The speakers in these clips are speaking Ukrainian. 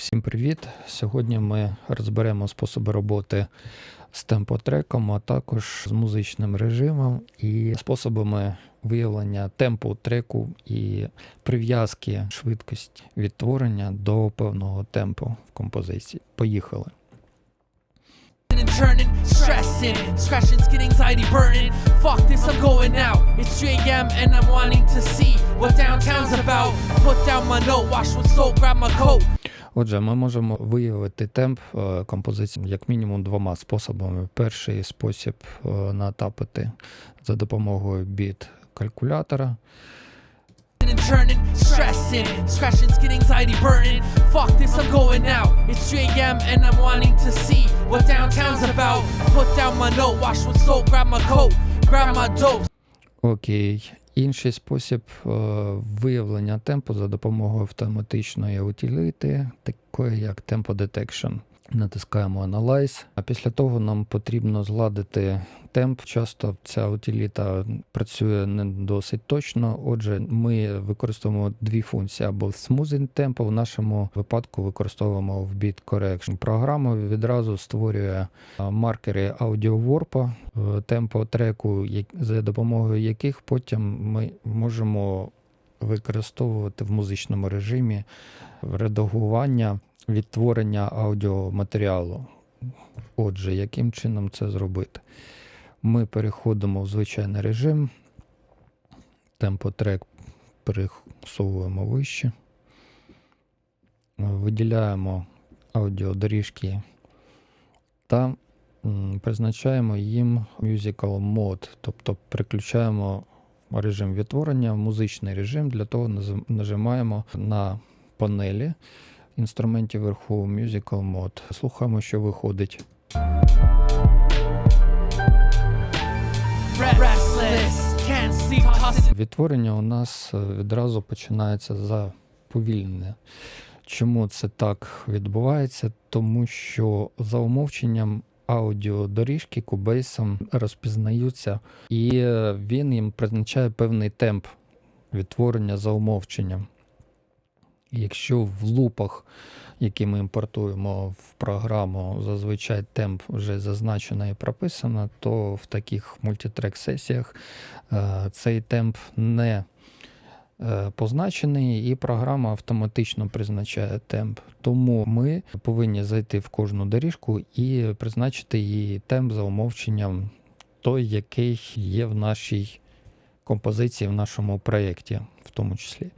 Всім привіт! Сьогодні ми розберемо способи роботи з темпотреком, а також з музичним режимом і способами виявлення темпу треку і прив'язки швидкості відтворення до певного темпу в композиції. Поїхали. and turning, stressing, scratching, skin anxiety burning. Fuck this, I'm going out. It's 3 a.m. and I'm wanting to see what downtown's about. Put down my note, wash with soap, grab my coat. Отже, ми можемо виявити темп е, композиції як мінімум двома способами. Перший спосіб е, натапити за допомогою біт калькулятора. And turning, stressing, scratching, skin anxiety burning. Fuck this, I'm going out. It's 3 a.m. and I'm wanting to see what downtown's about. Put down my note, wash with soap, grab my coat, grab my dope. Окей. Інший спосіб е, виявлення темпу за допомогою автоматичної утиліти, такої як Tempo Detection. Натискаємо Analyze, а після того нам потрібно зладити темп. Часто ця утиліта працює не досить точно. Отже, ми використовуємо дві функції або Smoothing Tempo, в нашому випадку використовуємо в Beat Correction. Програма відразу створює маркери аудіоворпа в темпо треку, за допомогою яких потім ми можемо використовувати в музичному режимі редагування, відтворення аудіоматеріалу. Отже, яким чином це зробити? Ми переходимо в звичайний режим, темпотрек пересовуємо вище, виділяємо аудіодоріжки та призначаємо їм musical mode, тобто переключаємо режим відтворення в музичний режим. Для того нажимаємо на панелі інструментів вверху musical mode. Слухаємо, що виходить. Відтворення у нас е, відразу починається за повільне. Чому це так відбувається? Тому що за умовченням аудіодоріжки кубейсом розпізнаються, і е, він їм призначає певний темп відтворення за умовченням. Якщо в лупах, які ми імпортуємо в програму, зазвичай темп вже зазначено і прописано, то в таких мультитрек-сесіях е, цей темп не е, позначений, і програма автоматично призначає темп. Тому ми повинні зайти в кожну доріжку і призначити її темп за умовченням той, який є в нашій композиції, в нашому проєкті, в тому числі.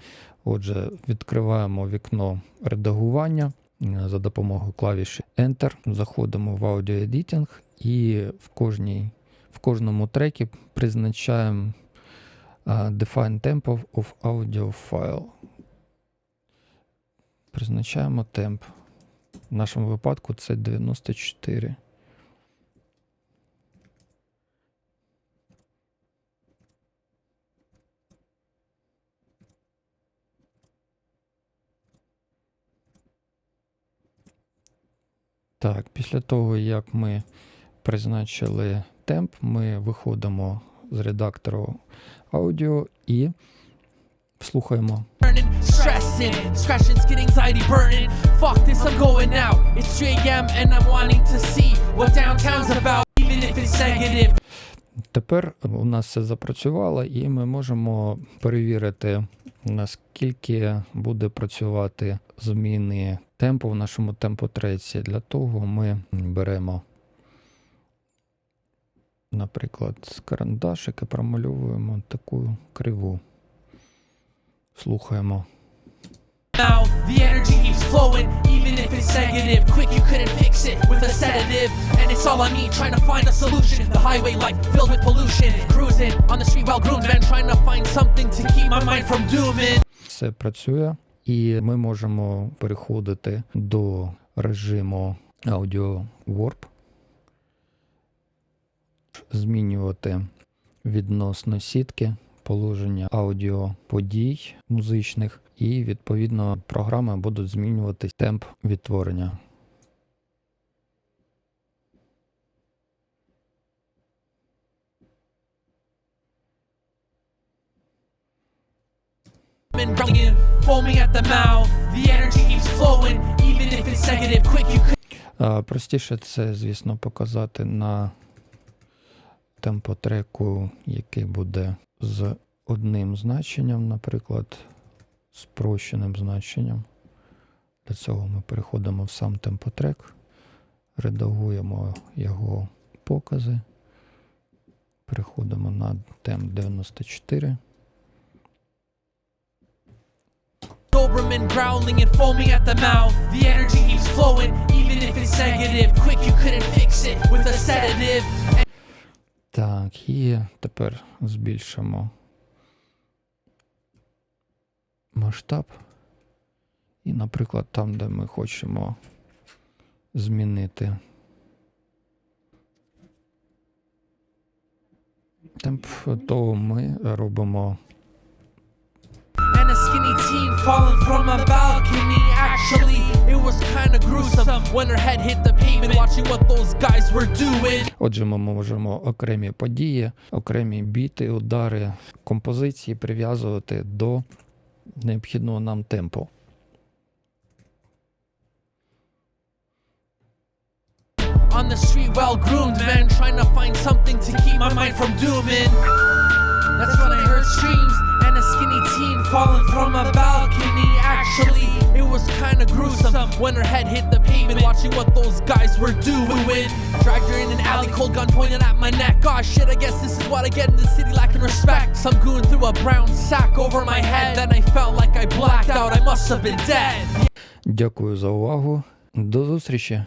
Отже, відкриваємо вікно редагування е, за допомогою клавіші Enter. Заходимо в Audio Editing і в, кожній, в кожному трекі призначаємо Define Tempo of Audio File. Призначаємо темп. В нашому випадку це 94. Так, після того, як ми призначили темп, ми виходимо з редактору аудіо і слухаємо. Stressing, scratching, skin anxiety burning. Fuck this, I'm going out. It's 3 a.m. and I'm wanting to see what downtown's about, even if it's negative. Тепер у нас все запрацювало, і ми можемо перевірити, наскільки буде працювати зміни темпу в нашому темпотреці. Для того ми беремо, наприклад, карандашик і промальовуємо таку криву. Слухаємо. The energy keeps flowing, even if it's negative. Quick, you couldn't fix it with a sedative. And it's all on me, trying to find a solution. The highway life filled with pollution. Cruising on the street while groomed, man, trying to find something to keep my mind from dooming. Все працює, і ми можемо переходити до режиму Audio Warp, змінювати відносно сітки, положення аудіоподій музичних, і відповідно програми будуть змінювати темп відтворення. And brilliant, foaming at the mouth. The energy keeps flowing, even if negative. Quick, you could. Простіше це, звісно, показати на темпотреку, який буде з одним значенням, наприклад, спрощеним значенням. Для цього ми переходимо в сам темпотрек, редагуємо його покази, переходимо на темп 94. Doberman growling and foaming at the mouth. The energy keeps flowing, even if it's negative. Quick, you couldn't fix it with a sedative. Так, і тепер збільшимо масштаб. І, наприклад, там, де ми хочемо змінити темп, то ми робимо falling from a balcony. Actually, it was kinda gruesome when her head hit the pavement, watching what those guys were doing. Отже, ми можемо окремі події, окремі біти, удари, композиції прив'язувати до необхідного нам темпу. On the street, well groomed men trying to find something to keep my mind from dooming. That's when I heard screams and a skinny teen falling from a balcony. Actually, it was kinda gruesome when her head hit the pavement, watching what those guys were doing. Dragged her in an alley, cold gun pointed at my neck. Oh shit, I guess this is what I get in the city lacking respect. Some goon threw a brown sack over my head, then I felt like I blacked out. I must have been dead. Дякую за увагу. До зустрічі!